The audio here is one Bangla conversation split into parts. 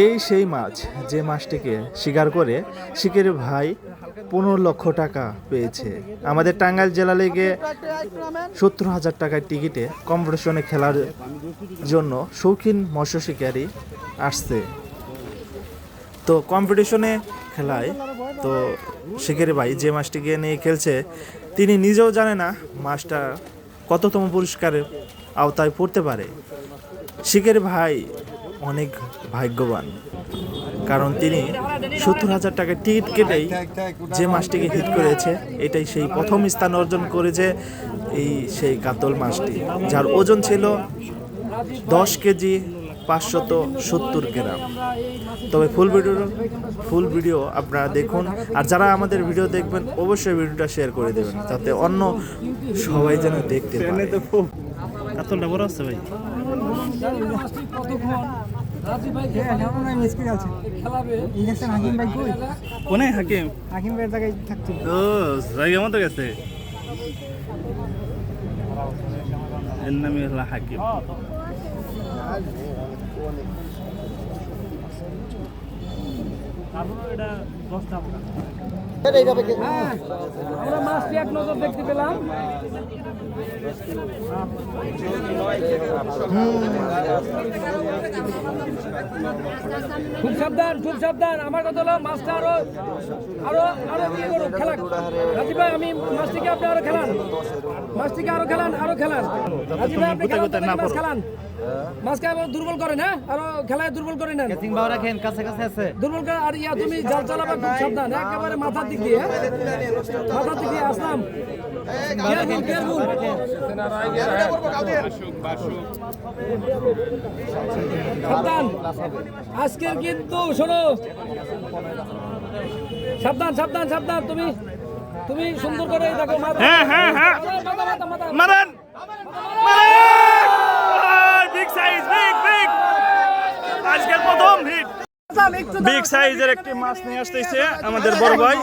এই সেই মাছ যে মাছটিকে শিকার করে শিকের ভাই পনেরো লক্ষ টাকা পেয়েছে। আমাদের টাঙ্গাইল জেলা লেগে সত্তর হাজার টাকার টিকিটে কম্পিটিশনে খেলার জন্য শৌখিন মৎস্য শিকারী আসছে। তো কম্পিটিশনে খেলায় তো শিকারি ভাই যে মাছটিকে নিয়ে খেলছে, তিনি নিজেও জানে না মাছটা কততম পুরস্কারের আওতায় পড়তে পারে। শিকারি ভাই অনেক ভাগ্যবান। কারণ তিনি সত্তর হাজার টাকার টিকিট কেটেই যে মাছটিকে হিট করেছে, এটাই সেই প্রথম স্থান অর্জন করেছে এই সেই কাতল মাছটি যার ওজন ছিল দশ কেজি পাঁচশত সত্তর গ্রাম। তবে ফুল ভিডিও ফুল ভিডিও আপনারা দেখুন, আর যারা আমাদের ভিডিও দেখবেন, অবশ্যই ভিডিওটা শেয়ার করে দেবেন, যাতে অন্য সবাই যেন দেখতে পারে কাতলটা বড় আছে ভাই? কোনে হাকিম? হাকিম ভাইয়ের জায়গায় থাকছিল ও জায়গা মতো গেছে? এর নামই হাকিম। আমরা। মাছটি এক নজর দেখতে পেলাম। খুব সাবধান খুব সাবধান। আমার কথা হলো মাছটা আরও আরও আরও কি করুন খেলা রাজীব ভাই আমি মাছটিকে আপনি আরও খেলান। মাছটিকে আরও খেলান আরও খেলান। রাজীব ভাই আপনি মাছ পড়ো। খেলান। মাছকে আবার দুর্বল করেন হ্যাঁ? আরও খেলায় দুর্বল করে নেন। রাখেন কাছে কাছে আছে। দুর্বল করে আর ইয়া তুমি জাল চালাবা সাবধান একেবারে মাথার দিক দিয়ে হ্যাঁ? মাথার দিক দিয়ে আসলাম। সাবধান। আজকের কিন্তু শোনো। সাবধান সাবধান সাবধান। তুমি তুমি সুন্দর করে দেখো হ্যাঁ হ্যাঁ হ্যাঁ। মাথা মাথা মাথা বিগ সাইজ বিগ বিগ আজকের প্রথম হিট বিগ সাইজের একটি মাছ নিয়ে আসতেছে আমাদের বড় ভাই।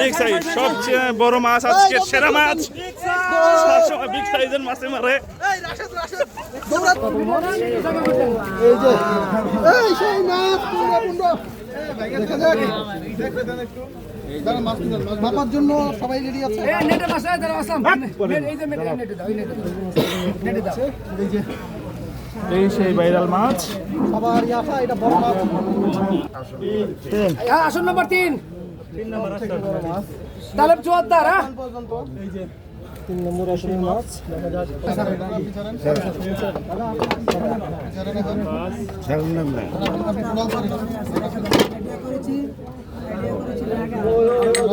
বিগ সাইজ সবচেয়ে বড় মাছ আজকে সেরা মাছ। সবসময় বিগ সাইজের মাছে মারে। মাপার জন্য সবাই রেডি আছে? নেটে বাসায় দাঁড়াও আসলাম। এই যে নেটে নেটে দাও এই নেটে দাও নেটে দাও। এই সেই ভাইরাল মাছ। সবার ইয়ে এটা বড় মাছ। হ্যাঁ আসন নম্বর তিন। তাহলে চুয়াত্তর হ্যাঁ? তিন নম্বর আসনের মাছ। দেখা যাক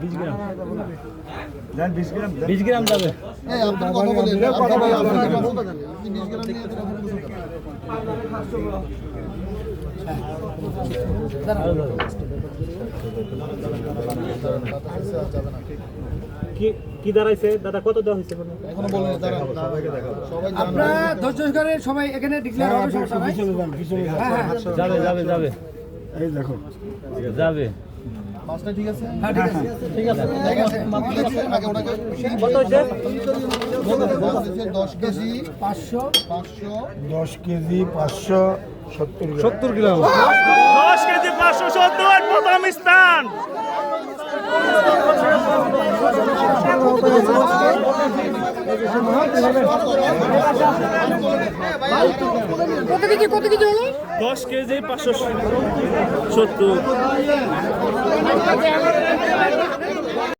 বিশ গ্রাম। যাবে। এই আপনি কথা বলেন আপনি ভাই আপনার কথা বলেন আপনি 20 গ্রাম নিয়ে দিলে আপনি বুঝতে পারবেন। কি দাঁড়াইছে? দাদা কত দেওয়া হয়েছে এখনও? বলেন দাঁড়ান। সবাই ধৈর্য সহকারে সবাই এখানে ডিক্লেয়ার হবে সমস্যা নাই। হ্যাঁ হ্যাঁ যাবে। যাবে যাবে। এই দেখো। যাবে। মাছটা ঠিক আছে? হ্যাঁ ঠিক আছে। ঠিক আছে। ঠিক আছে। আগে ওনাকে কত হচ্ছে 10 কেজি পাঁচশো। 500 দশ কেজি পাঁচশো সত্তর গ্রাম। সত্তর গ্রাম। দশ কেজি পাঁচশো সত্তর প্রথম স্থান। কত কেজি কত কেজি হলো? দশ কেজি পাঁচশো সত্তর।